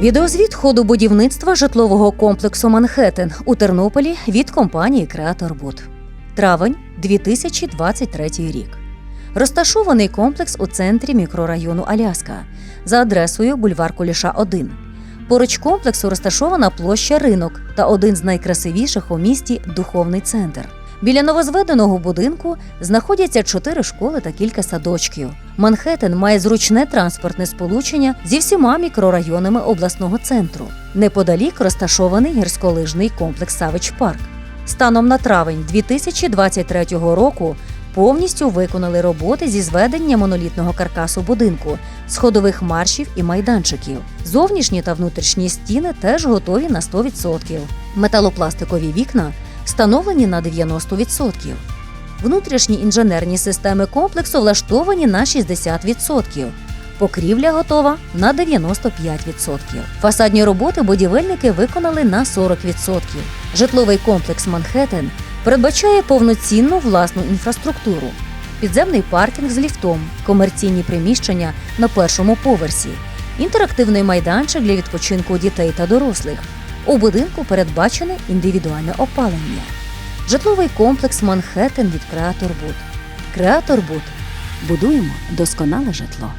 Відеозвіт ходу будівництва житлового комплексу Манхеттен у Тернополі від компанії Креатор Буд. Травень 2023 рік. Розташований комплекс у центрі мікрорайону Аляска за адресою бульвар Куліша 1. Поруч комплексу розташована площа Ринок та один з найкрасивіших у місті духовний центр. Біля новозведеного будинку знаходяться чотири школи та кілька садочків. Манхеттен має зручне транспортне сполучення зі всіма мікрорайонами обласного центру. Неподалік розташований гірськолижний комплекс Савич Парк. Станом на травень 2023 року повністю виконали роботи зі зведення монолітного каркасу будинку, сходових маршів і майданчиків. Зовнішні та внутрішні стіни теж готові на 100%. Металопластикові вікна встановлені на 90%. Внутрішні інженерні системи комплексу влаштовані на 60%. Покрівля готова на 95%. Фасадні роботи будівельники виконали на 40%. Житловий комплекс Манхеттен передбачає повноцінну власну інфраструктуру, підземний паркінг з ліфтом, комерційні приміщення на першому поверсі, інтерактивний майданчик для відпочинку дітей та дорослих. У будинку передбачене індивідуальне опалення. Житловий комплекс Манхеттен від Креатор Буд. Креатор Буд. Будуємо досконале житло.